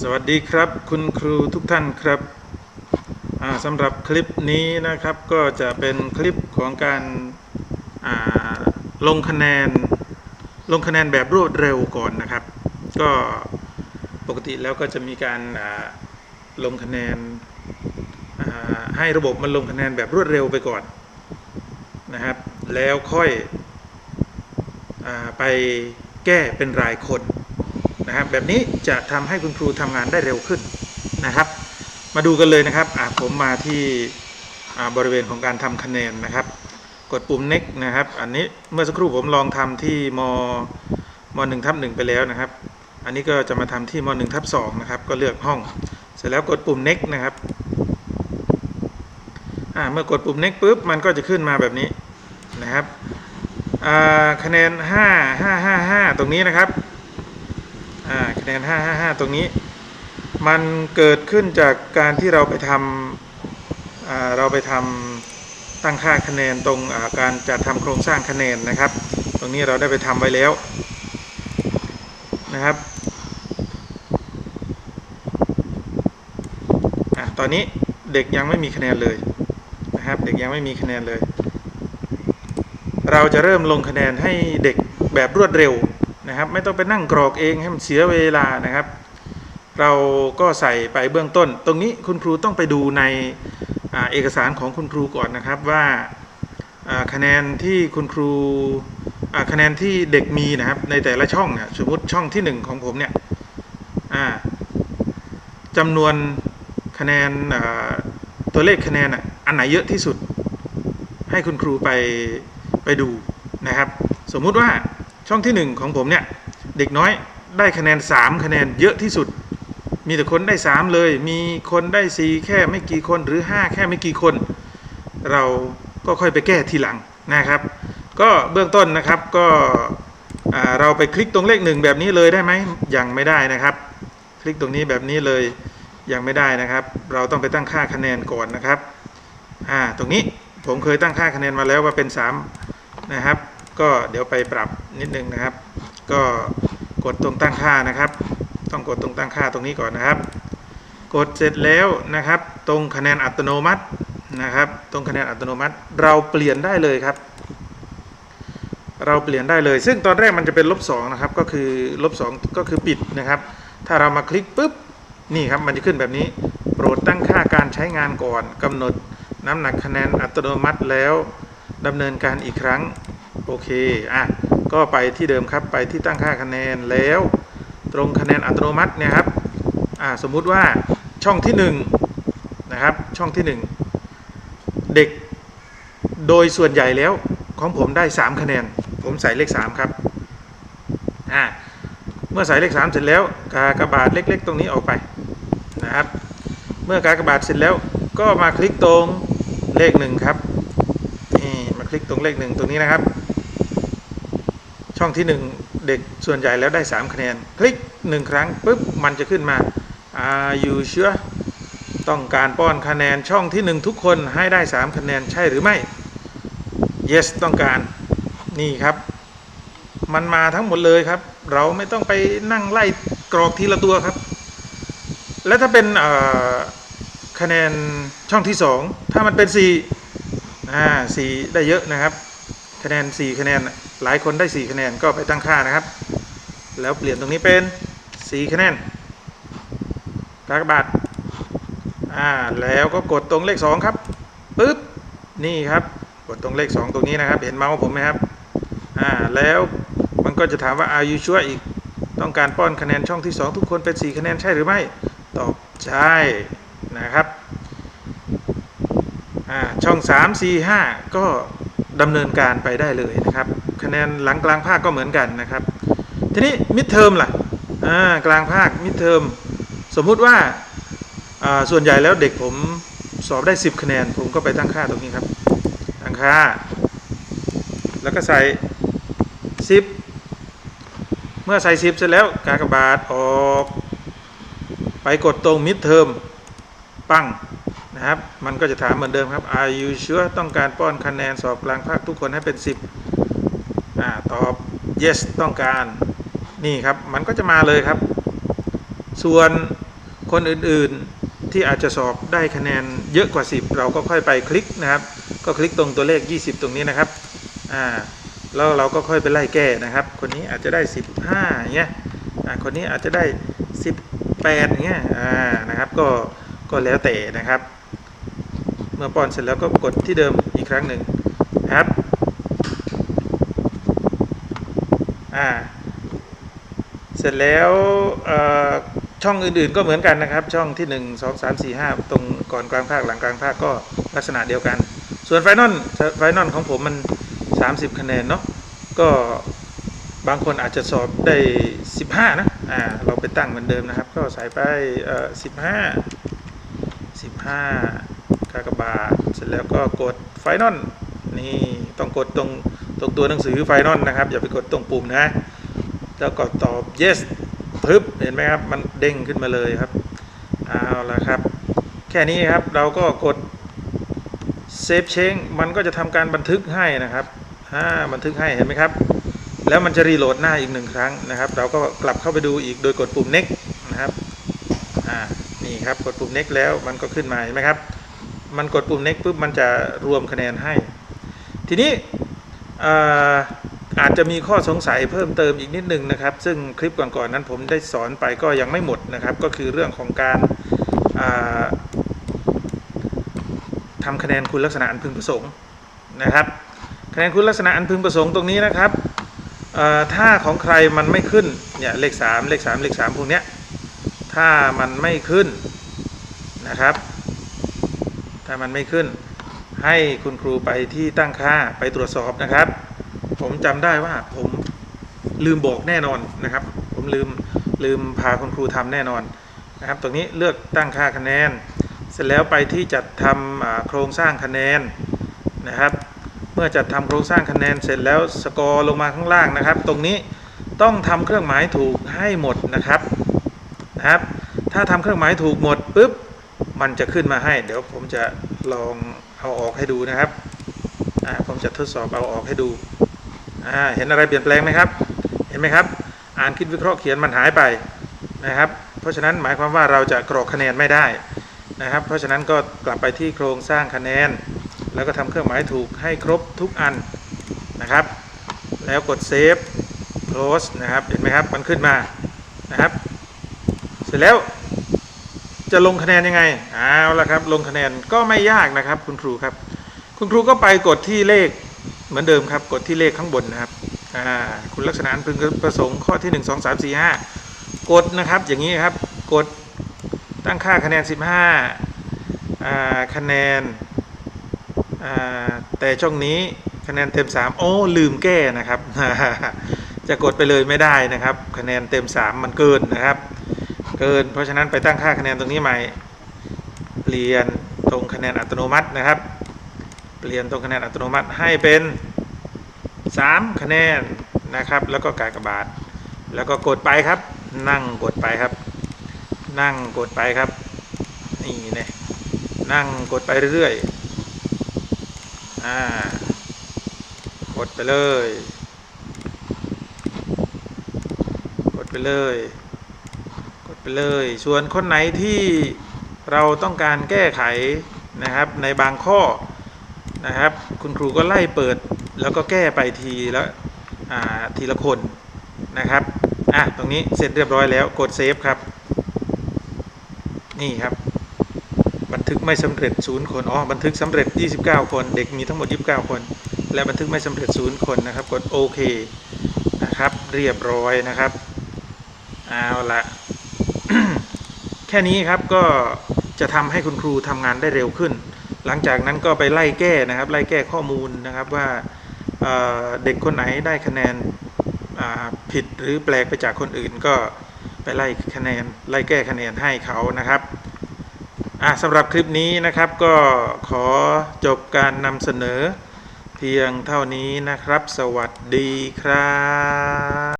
สวัสดีครับคุณครูทุกท่านครับสำหรับคลิปนี้นะครับก็จะเป็นคลิปของการาลงคะแนน ลงคะแนนแบบรวดเร็วก่อนนะครับ ก็ปกติแล้วก็จะมีการาลงคะแนนให้ระบบมันลงคะแนนแบบรวดเร็วไปก่อนนะครับ แล้วค่อยอไปแก้เป็นรายคน นะครับ แบบนี้จะทำให้คุณครูทำงานได้เร็วขึ้นนะครับ มาดูกันเลยนะครับผมมาที่บริเวณของการทำคะแนนนะครับ กดปุ่ม next นะครับ อันนี้เมื่อสักครู่ผมลองทำที่มม1ทับ1ไปแล้วนะครับ อันนี้ก็จะมาทำที่ม1ทับ2นะครับ ก็เลือกห้อง เสร็จแล้วกดปุ่ม next นะครับเมื่อกดปุ่ม next ปุ๊บมันก็จะขึ้นมาแบบนี้นะครับคะแนน 5 5 5 5 ตรงนี้นะครับ แนน 555 ตรงนี้ มันเกิดขึ้นจากการที่เราไปทำเราไปทำตั้งค่าคะแนนตรงการจัดทำโครงสร้างคะแนนนะครับ ตรงนี้เราได้ไปทำไว้แล้วนะครับอตอนนี้เด็กยังไม่มีคะแนนเลยนะครับ เด็กยังไม่มีคะแนนเลย เราจะเริ่มลงคะแนนให้เด็กแบบรวดเร็ว นะครับ ไม่ต้องไปนั่งกรอกเองให้มันเสียเวลานะครับ เราก็ใส่ไปเบื้องต้น ตรงนี้คุณครูต้องไปดูในอเอกสารของคุณครูก่อนนะครับว่าคะแนนที่คุณครูคะแนนที่เด็กมีนะครับในแต่ละช่องเนี่ยสมมติช่องที่หนึ่งของผมเนี่ยจำนวนคะแนนตัวเลขคะแนนอันไหนเยอะที่สุด ให้คุณครูไปไปดูนะครับ สมมุติว่า ช่องที่ 1 ของผมเนี่ย เด็กน้อยได้คะแนน 3 คะแนนเยอะที่สุด มีแต่คนได้ 3 เลย มีคนได้ 4 แค่ไม่กี่คนหรือ 5 แค่ไม่กี่คน เราก็ค่อยไปแก้ทีหลังนะครับ ก็เบื้องต้นนะครับก็เราไปคลิกตรงเลขหนึ่งแบบนี้เลยได้ไหมยังไม่ได้นะครับ คลิกตรงนี้แบบนี้เลยยังไม่ได้นะครับ เราต้องไปตั้งค่าคะแนนก่อนนะครับอ่าตรงนี้ผมเคยตั้งค่าคะแนนมาแล้วว่าเป็น 3 นะครับ ก็เดี๋ยวไปปรับนิดนึงนะครับ ก็กดตรงตั้งค่านะครับ ต้องกดตรงตั้งค่าตรงนี้ก่อนนะครับ กดเสร็จแล้วนะครับ ตรงคะแนนอัตโนมัตินะครับ ตรงคะแนนอัตโนมัติเราเปลี่ยนได้เลยครับ เราเปลี่ยนได้เลย ซึ่งตอนแรกมันจะเป็นลบสองนะครับ ก็คือลบสองก็คือปิดนะครับ ถ้าเรามาคลิกปุ๊บนี่ครับมันจะขึ้นแบบนี้ โปรดตั้งค่าการใช้งานก่อนกำหนดน้ำหนักคะแนนอัตโนมัติแล้วดำเนินการอีกครั้ง โอเค อะ ก็ไปที่เดิมครับ ไปที่ตั้งค่าคะแนนแล้ว ตรงคะแนนอัตโนมัติเนี่ยครับ อ่า สมมุติว่าช่องที่หนึ่งนะครับ ช่องที่หนึ่งเด็กโดยส่วนใหญ่แล้วของผมได้ 3 คะแนน ผมใส่เลข 3 ครับ อ่า เมื่อใส่เลข 3 เสร็จแล้วกากระบาทเล็ก ๆ ตรงนี้ออกไปนะครับ เมื่อกากระบาทเสร็จแล้วก็มาคลิกตรงเลขหนึ่งครับ นี่มาคลิกตรงเลขหนึ่งตรงนี้นะครับ ช่องที่ 1 เด็กส่วนใหญ่แล้วได้ 3 คะแนน คลิก 1 ครั้งปุ๊บมันจะขึ้นมา Are you sure ต้องการป้อนคะแนนช่องที่ 1 ทุกคนให้ได้ 3 คะแนนใช่หรือไม่ yes ต้องการนี่ครับ มันมาทั้งหมดเลยครับ เราไม่ต้องไปนั่งไล่กรอกทีละตัวครับ และถ้าเป็นคะแนนช่องที่ 2 ถ้ามันเป็น4อ่า4ได้เยอะนะครับ คะแนน 4 คะแนน หลายคนได้ 4 คะแนนก็ไปตั้งค่านะครับ แล้วเปลี่ยนตรงนี้เป็น 4 คะแนนกากบาทอ่าแล้วก็กดตรงเลข 2 ครับปึ๊บนี่ครับกดตรงเลข 2 ตรงนี้นะครับ เห็นเมาส์ผมไหมครับอ่าแล้วมันก็จะถามว่า are you sure อีกต้องการป้อนคะแนนช่องที่ 2 ทุกคนเป็น 4 คะแนนใช่หรือไม่ ตอบใช่นะครับอ่าช่อง 3 4 5 ก็ ดำเนินการไปได้เลยนะครับ คะแนนหลังกลางภาคก็เหมือนกันนะครับ ทีนี้มิดเทอมล่ะกลางภาคมิดเทอมสมมุติว่าอ่าส่วนใหญ่แล้วเด็กผมสอบได้ 10 คะแนน ผมก็ไปตั้งค่าตรงนี้ครับ ตั้งค่า แล้วก็ใส่ 10 เมื่อใส่ 10 เสร็จแล้วกากบาทออก ไปกดตรงมิดเทอมปั้ง นะครับ มันก็จะถามเหมือนเดิมครับ Are you sure ต้องการป้อนคะแนนสอบกลางภาคทุกคนให้เป็น 10อ่าตอบ yes ต้องการนี่ครับ มันก็จะมาเลยครับ ส่วนคนอื่นๆที่อาจจะสอบได้คะแนนเยอะกว่า 10 เราก็ค่อยไปคลิกนะครับ ก็คลิกตรงตัวเลข 20 ตรงนี้นะครับอ่าแล้วเราก็ค่อยไปไล่แก้นะครับ คนนี้อาจจะได้ 15อย่างเงี้ยอ่าคนนี้อาจจะได้ 18อย่างเงี้ยอ่านะครับก็ก็แล้วแต่นะครับ เมื่อป้อนเสร็จแล้วก็กดที่เดิมอีกครั้งหนึ่งนะครับอ่าเสร็จแล้วช่องอื่นๆก็เหมือนกันนะครับ ช่องที่ 1 2 3 4 5 ตรงก่อนกลางภาคหลังกลางภาคก็ลักษณะเดียวกัน ส่วนไฟนอลไฟนอลของผมมัน 30 คะแนนเนาะก็บางคนอาจจะสอบได้ 15 นะ อ่า เราไปตั้งเหมือนเดิมนะครับ ก็ใส่ไปเอ่อ15 15 กากบาทเสร็จแล้วก็กดไฟนอลนี่ต้องกดตรงตรงตัวหนังสือไฟนอลนะครับ อย่าไปกดตรงปุ่มนะ แล้วก็ตอบ yes พึบเห็นไหมครับ มันเด้งขึ้นมาเลยครับเอาละครับ แค่นี้ครับเราก็กด save change มันก็จะทำการบันทึกให้นะครับอ่าบันทึกให้เห็นไหมครับ แล้วมันจะรีโหลดหน้าอีกหนึ่งครั้งนะครับ เราก็กลับเข้าไปดูอีกโดยกดปุ่ม next นะครับอ่านี่ครับกดปุ่ม next แล้วมันก็ขึ้นมาเห็นไหมครับ มันกดปุ่ม next ปุ๊บมันจะรวมคะแนนให้ ทีนี้อาอาจจะมีข้อสงสัยเพิ่มเติมอีกนิดนึงนะครับ ซึ่งคลิปก่อนๆนั้นผมได้สอนไปก็ยังไม่หมดนะครับ ก็คือเรื่องของการาทำคะแนนคุณลักษณะอันพึงประสงค์นะครับ คะแนนคุณลักษณะอันพึงประสงค์ตรงนี้นะครับถ้าของใครมันไม่ขึ้นเนี่ยเลข 3 เลข 3 เลข 3 พวกเนี้ยถ้ามันไม่ขึ้นนะครับ ถ้ามันไม่ขึ้น ให้คุณครูไปที่ตั้งค่าไปตรวจสอบนะครับ ผมจำได้ว่าผมลืมบอกแน่นอนนะครับ ผมลืมลืมพาคุณครูทำแน่นอนนะครับ ตรงนี้เลือกตั้งค่าคะแนน เสร็จแล้วไปที่จัดทำอ่าโครงสร้างคะแนนนะครับ เมื่อจัดทำโครงสร้างคะแนนเสร็จแล้วสกอร์ลงมาข้างล่างนะครับ ตรงนี้ต้องทำเครื่องหมายถูกให้หมดนะครับนะครับ ถ้าทำเครื่องหมายถูกหมดปุ๊บ มันจะขึ้นมาให้ เดี๋ยวผมจะลองเอาออกให้ดูนะครับผมจะทดสอบเอาออกให้ดู เห็นอะไรเปลี่ยนแปลงไหมครับ เห็นไหมครับ อ่านคิดวิเคราะห์เขียนมันหายไปนะครับ เพราะฉะนั้นหมายความว่าเราจะกรอกคะแนนไม่ได้นะครับ เพราะฉะนั้นก็กลับไปที่โครงสร้างคะแนน แล้วก็ทำเครื่องหมายถูกให้ครบทุกอันนะครับ แล้วกดเซฟ close นะครับ เห็นไหมครับ มันขึ้นมานะครับ เสร็จแล้ว จะลงคะแนนยังไงเอาละครับ ลงคะแนนก็ไม่ยากนะครับ คุณครูครับ คุณครูก็ไปกดที่เลขเหมือนเดิมครับ กดที่เลขข้างบนนะครับอ่าคุณลักษณะอันพึงประสงค์ข้อที่ 1 2 3 4 5 กดนะครับอย่างนี้ครับ กดตั้งค่าคะแนน 15อ่าคะแนนอ่าแต่ช่องนี้คะแนนเต็ม 3 โอ้ลืมแก้นะครับ จะกดไปเลยไม่ได้นะครับ คะแนนเต็ม 3 มันเกินนะครับ เกิน เพราะฉะนั้นไปตั้งค่าคะแนนตรงนี้ใหม่ เปลี่ยนตรงคะแนนอัตโนมัตินะครับ เปลี่ยนตรงคะแนนอัตโนมัติให้เป็น 3 คะแนนนะครับ แล้วก็กากบาท แล้วก็กดไปครับ นั่งกดไปครับ นั่งกดไปครับ นี่เนี่ยนั่งกดไปเรื่อยๆ อ่า กดไปเลย กดไปเลย เลย ส่วนคนไหนที่เราต้องการแก้ไขนะครับในบางข้อนะครับ คุณครูก็ไล่เปิดแล้วก็แก้ไปทีละทีละคนนะครับอะตรงนี้เสร็จเรียบร้อยแล้วกดเซฟครับ นี่ครับ บันทึกไม่สำเร็จศูนย์คนอ๋อบันทึกสำเร็จ 29 คน เด็กมีทั้งหมด 29 คน และบันทึกไม่สำเร็จศูนย์คนนะครับ กดโอเคนะครับ เรียบร้อยนะครับ เอาละ แค่นี้ครับก็จะทำให้คุณครูทำงานได้เร็วขึ้น หลังจากนั้นก็ไปไล่แก้นะครับไล่แก้ข้อมูลนะครับว่าเเด็กคนไหนได้คะแนนผิดหรือแปลกไปจากคนอื่นก็ไปไล่คะแนนไล่แก้คะแนนให้เขานะครับสำหรับคลิปนี้นะครับก็ขอจบการนำเสนอเพียงเท่านี้นะครับ สวัสดีครับ